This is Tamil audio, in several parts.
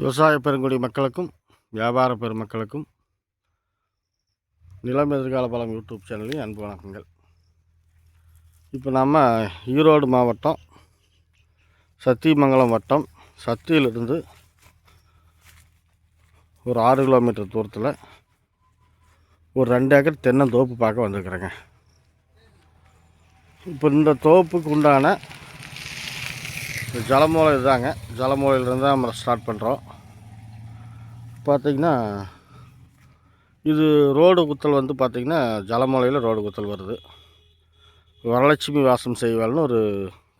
விவசாய பெருங்குடி மக்களுக்கும் வியாபார பெருமக்களுக்கும் நிலம் எதிர்கால பலம் யூடியூப் சேனலையும் அன்பு வணக்கங்கள். இப்போ நம்ம ஈரோடு மாவட்டம் சத்தியமங்கலம் வட்டம் சத்தியிலிருந்து ஒரு ஆறு கிலோமீட்டர் தூரத்தில் ஒரு ரெண்டு ஏக்கர் தென்னந்தோப்பு பார்க்க வந்திருக்குறேங்க. இப்போ இந்த தோப்புக்கு உண்டான இந்த ஜலமூலை இதுதாங்க ஜலமூலையிலேருந்து தான் நம்ம ஸ்டார்ட் பண்ணுறோம் பார்த்திங்கன்னா இது ரோடு குத்தல் வந்து பார்த்திங்கன்னா ஜலமூலையில் ரோடு குத்தல் வருது. வரலட்சுமி வாசம் செய்வாள்னு ஒரு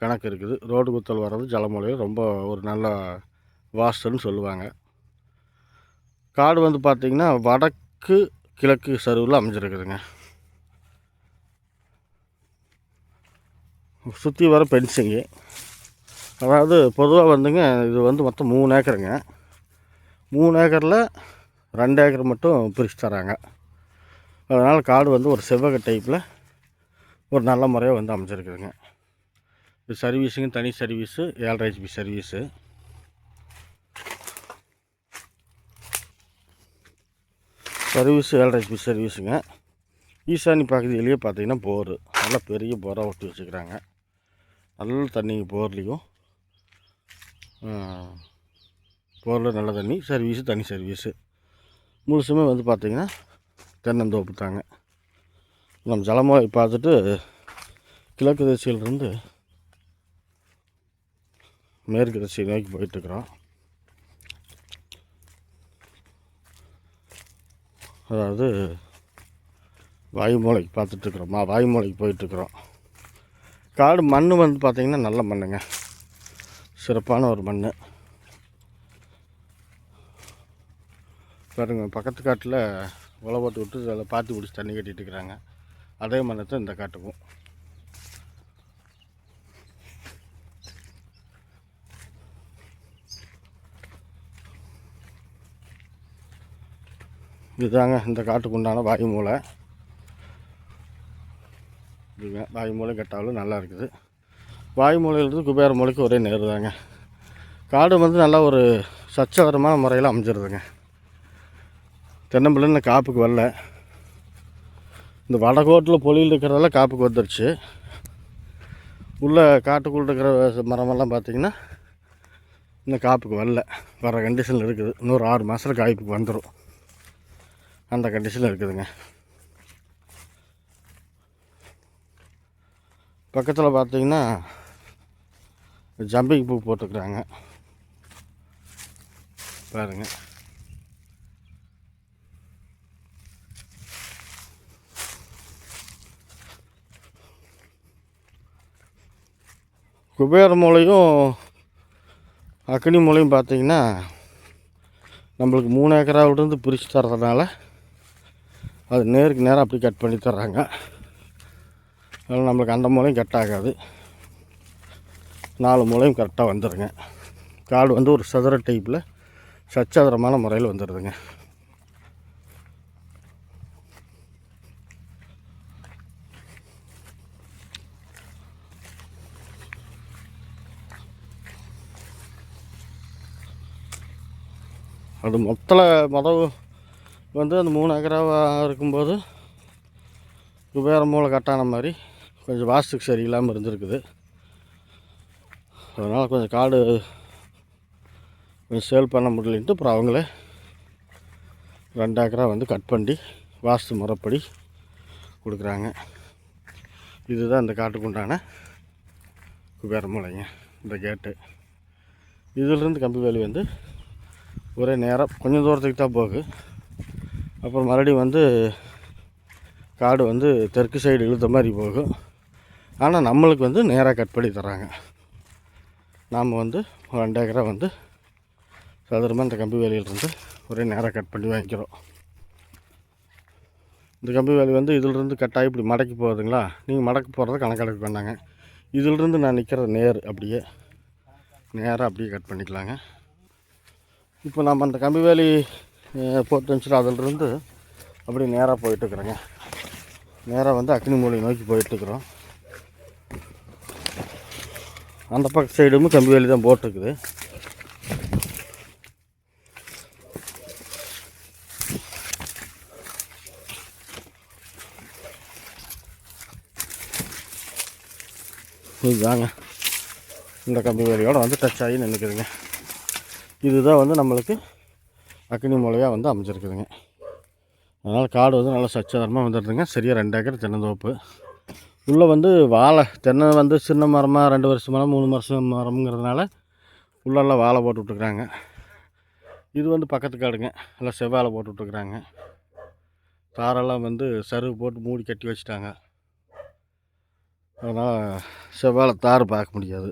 கணக்கு இருக்குது. ரோடு குத்தல் வர்றது ஜலமூலையில் ரொம்ப ஒரு நல்ல வாஸ்துன்னு சொல்லுவாங்க. காடு வந்து பார்த்திங்கன்னா வடக்கு கிழக்கு சருவில் அமைஞ்சிருக்குதுங்க. சுற்றி வர பென்சிங்கு அதாவது பொதுவாக வந்துங்க இது வந்து மொத்தம் மூணு ஏக்கருங்க. மூணு ஏக்கரில் ரெண்டு ஏக்கர் மட்டும் பிரித்து தராங்க. அதனால் காடு வந்து ஒரு செவ்வக டைப்பில் ஒரு நல்ல முறையாக வந்து அமைச்சிருக்குதுங்க இது சர்வீஸுங்க தனி சர்வீஸு ஏழரை ஹெச்பி சர்வீஸு. சர்வீஸு ஏழரை ஹெச்பி சர்வீஸுங்க. ஈசானி பகுதியிலேயே பார்த்தீங்கன்னா போர். நல்லா பெரிய போராக ஒட்டி வச்சுக்கிறாங்க. நல்ல தண்ணிங்க போர்லேயும். போரில் நல்ல தண்ணி சர்வீஸு தனி சர்வீஸு முழுசுமே வந்து பார்த்திங்கன்னா தென்னந்தோப்பு தாங்க. நம்ம ஜலமலை பார்த்துட்டு கிழக்கு திசையிலிருந்து மேற்கு திசையை நோக்கி போயிட்டுருக்குறோம். அதாவது வாயுமூலைக்கு பார்த்துட்ருக்குறோமா வாயுமூலைக்கு போயிட்டுருக்குறோம். காடு மண் வந்து பார்த்திங்கன்னா நல்ல மண்ணுங்க. சிறப்பான ஒரு மண் பாருங்க பக்கத்து காட்டில் உழை போட்டு விட்டு அதில் பாத்தி பிடிச்சி தண்ணி கட்டிகிட்டு இருக்கிறாங்க. அதே மண்ணை தான் இந்த காட்டுக்கும். இதுதாங்க இந்த காட்டுக்கு உண்டான வாயு மூளை இதுங்க வாயு மூலை கட்டாலும் நல்லா இருக்குது. வாய்மொழியிலிருந்து குபேர மொழிக்கு ஒரே நேரு தாங்க. காடு வந்து நல்லா ஒரு சச்சகரமான முறையில் அமைஞ்சிருதுங்க. தென்னம்பிள்ளை இன்னும் காப்புக்கு வரல. இந்த வடகோட்டில் பொலியில் இருக்கிறதெல்லாம் காப்புக்கு வந்துருச்சு. உள்ளே காட்டுக்குள்ளே இருக்கிற மரமெல்லாம் பார்த்திங்கன்னா இன்னும் காப்புக்கு வரல. வர கண்டிஷனில் இருக்குது. இன்னொரு ஆறு மாதத்தில் காய்ப்புக்கு வந்துடும் அந்த கண்டிஷனில் இருக்குதுங்க. பக்கத்தில் பார்த்தீங்கன்னா ஜம்பிங் பூ போட்டுக்கிறாங்க. பாருங்க. குபேர மூலையும் அக்னி மூலையும் பார்த்தீங்கன்னா நம்மளுக்கு மூணு ஏக்கராவிலேருந்து பிரித்து தர்றதுனால அது நேருக்கு நேராக அப்படி கட் பண்ணி தர்றாங்க. அதனால் நம்மளுக்கு அந்த மூலையும் கட் ஆகாது. நாலு மூலையும் கரெக்டாக வந்துடுங்க. காடு வந்து ஒரு சதுர டைப்பில் சச்சதுரமான முறையில் வந்துடுதுங்க. அது மொத்தல மொதல் வந்து அந்த மூணு ஏக்கராவாக இருக்கும்போது குபேர மூளை கட்டான மாதிரி கொஞ்சம் வாஸ்துக்கு சரியில்லாமல் இருந்திருக்குது. அதனால் கொஞ்சம் காடு கொஞ்சம் சேல் பண்ண முடியலன்ட்டு அப்புறம் அவங்களே ரெண்டு ஏக்கரா வந்து கட் பண்ணி வாஸ்து முறைப்படி கொடுக்குறாங்க. இதுதான் இந்த காட்டுக்கு உண்டான குபேர இந்த கேட்டு. இதிலிருந்து கம்பி வேலி வந்து ஒரே நேரம் கொஞ்சம் தூரத்துக்கு தான் போகுது. அப்புறம் மறுபடியும் வந்து காடு வந்து தெற்கு சைடு இழுத்த மாதிரி போகும். ஆனால் நம்மளுக்கு வந்து நேராக கட் பண்ணி தராங்க நாம் வந்து ரெண்டு ஏக்கரா வந்து சதுரமாக இந்த கம்பி வேலையிலிருந்து ஒரே நேராக கட் பண்ணி வாங்கிக்கிறோம். இந்த கம்பி வேலி வந்து இதிலிருந்து கட்டாகி இப்படி மடக்கி போகுதுங்களா? நீங்கள் மடக்கி போகிறத கணக்கெடுக்க வேண்டாங்க இதிலிருந்து நான் நிற்கிற நேர் அப்படியே நேராக அப்படியே கட் பண்ணிக்கலாங்க. இப்போ நம்ம அந்த கம்பி வேலி போட்டு வச்சுட்டு அதிலிருந்து அப்படியே நேராக போயிட்டுருக்குறோங்க. நேராக வந்து அக்னி மூலை நோக்கி போயிட்டுருக்குறோம். அந்த பக்கம் சைடும் கம்பி வேலி தான் போட்டிருக்குது. இதுதாங்க இந்த கம்பி வேலியோடு வந்து டச் ஆகி நின்றுக்குதுங்க இதுதான் வந்து நம்மளுக்கு அக்னி மூலையாக வந்து அமைச்சிருக்குதுங்க அதனால் காடு வந்து நல்லா சச்சாதாரமாக வந்துடுதுங்க. சரியாக ரெண்டு ஏக்கர் தென்னந்தோப்பு. உள்ளே வந்து வாழை தென்னை வந்து சின்ன மரமாக ரெண்டு வருஷம் மரம் மூணு வருஷம் மரம்ங்கிறதுனால உள்ளெல்லாம் வாழை போட்டு விட்டுருக்குறாங்க இது வந்து பக்கத்து காடுங்க. எல்லாம் செவ்வாழை போட்டு விட்டுருக்குறாங்க தாரெல்லாம் வந்து சருவு போட்டு மூடி கட்டி வச்சுட்டாங்க. அதனால் செவ்வாழை தார் பார்க்க முடியாது.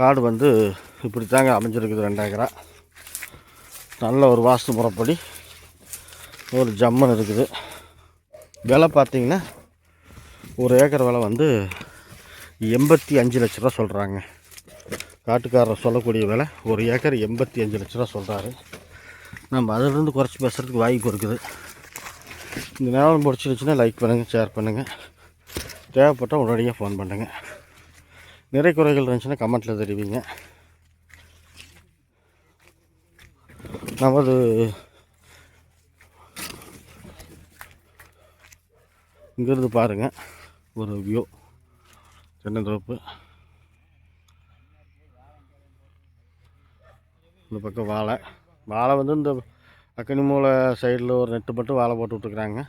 காடு வந்து இப்படி தாங்க அமைஞ்சிருக்குது ரெண்டாயிரம் நல்ல ஒரு வாஸ்து முறைப்படி. ஒரு ஜம்மன் இருக்குது. விலை பார்த்தீங்கன்னா ஒரு ஏக்கர் விலை வந்து எண்பத்தி அஞ்சு லட்ச ரூபா சொல்கிறாங்க காட்டுக்காரர் சொல்லக்கூடிய விலை ஒரு ஏக்கர் எண்பத்தி அஞ்சு லட்ச ரூபா சொல்கிறாரு நம்ம அதிலிருந்து குறைச்சி பேசுகிறதுக்கு வாய்ப்பு இருக்குது. இந்த நேரம் பிடிச்சிருச்சுன்னா லைக் பண்ணுங்கள் ஷேர் பண்ணுங்கள் தேவைப்பட்டால் உடனடியாக ஃபோன் பண்ணுங்கள் நிறை குறைகள் இருந்துச்சுன்னா கமெண்ட்டில் தெரிவிங்க. நமது இங்கேருந்து பாருங்கள் ஒரு வியூ தென்னந்தோப்பு இந்த பக்கம் வாழை. வாழை வந்து இந்த அக்கனி மூலை சைடில் ஒரு நெட்டு மட்டும் வாழை போட்டு விட்டுருக்குறாங்க.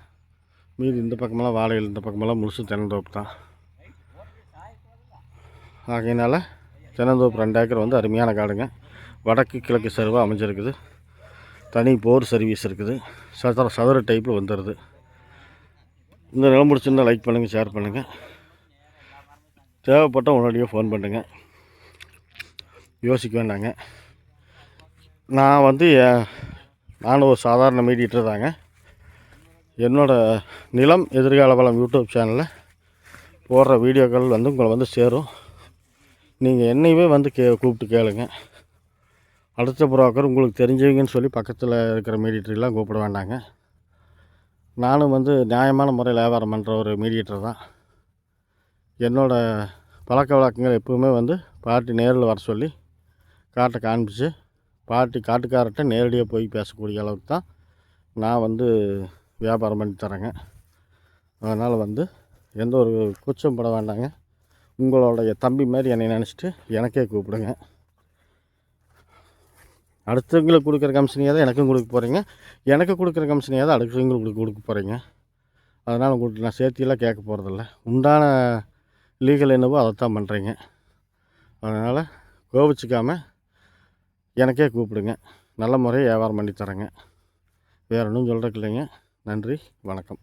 மீதி இந்த பக்கமெல்லாம் வாழையில் இந்த பக்கமெல்லாம் முழுசு தென்னந்தோப்பு தான். ஆகையினால தென்னந்தோப்பு ரெண்டு ஏக்கர் வந்து அருமையான காடுங்க. வடக்கு கிழக்கு சர்வாக அமைஞ்சிருக்குது. தனி போர் சர்வீஸ் இருக்குது. சதுர சதுர டைப்பில் வந்துடுது இந்த நிலம் பிடிச்சிருந்தால் லைக் பண்ணுங்கள் ஷேர் பண்ணுங்கள் தேவைப்பட்டால் உடனடியாக ஃபோன் பண்ணுங்கள் யோசிக்க வேண்டாங்க. நான் வந்து எ- நானும் ஒரு சாதாரண மீடியேட்டர் தாங்க. என்னோடய நிலம் எதிர்கால வளம் யூடியூப் சேனலில் போடுற வீடியோக்கள் வந்து உங்களை வந்து சேரும். நீங்கள் என்னையவே வந்து கே கூப்பிட்டு கேளுங்க. அடுத்த புரோக்கர் உங்களுக்கு தெரிஞ்சவங்கன்னு சொல்லி பக்கத்தில் இருக்கிற மீடியேட்டர்லாம் கூப்பிட வேண்டாங்க. நானும் வந்து நியாயமான முறையில் வியாபாரம் பண்ணுற ஒரு மீடியேட்டர் தான். என்னோடய பழக்க வழக்கங்கள் எப்பவுமே வந்து பார்ட்டி நேரில் வர சொல்லி காட்டை காண்பிச்சு பார்ட்டி காட்டுக்காரர்கிட்ட நேரடியாக போய் பேசக்கூடிய அளவுக்கு தான் நான் வந்து வியாபாரம் பண்ணி தரேங்க அதனால் வந்து எந்த ஒரு கூச்சம் பட வேண்டாங்க. உங்களுடைய தம்பி மாதிரி என்னை நினச்சிட்டு எனக்கே கூப்பிடுங்க. அடுத்தவங்களுக்கு கொடுக்குற கமிஷனையாக தான் எனக்கும் கொடுக்க போகிறீங்க எனக்கு கொடுக்குற கமிஷனையாக தான் அடுத்தவங்களுக்கு கொடுக்க போகிறீங்க அதனால் உங்களுக்கு நான் சேர்த்தியெல்லாம் கேட்க போகிறதில்ல உண்டான லீகல் என்னவோ அதைத்தான் பண்ணுறீங்க அதனால் கோபிச்சிக்காமல் எனக்கே கூப்பிடுங்க. நல்ல முறையாக வியாபாரம் பண்ணி தரேங்க. வேறு ஒன்றும் சொல்கிறக்கு இல்லைங்க. நன்றி. வணக்கம்.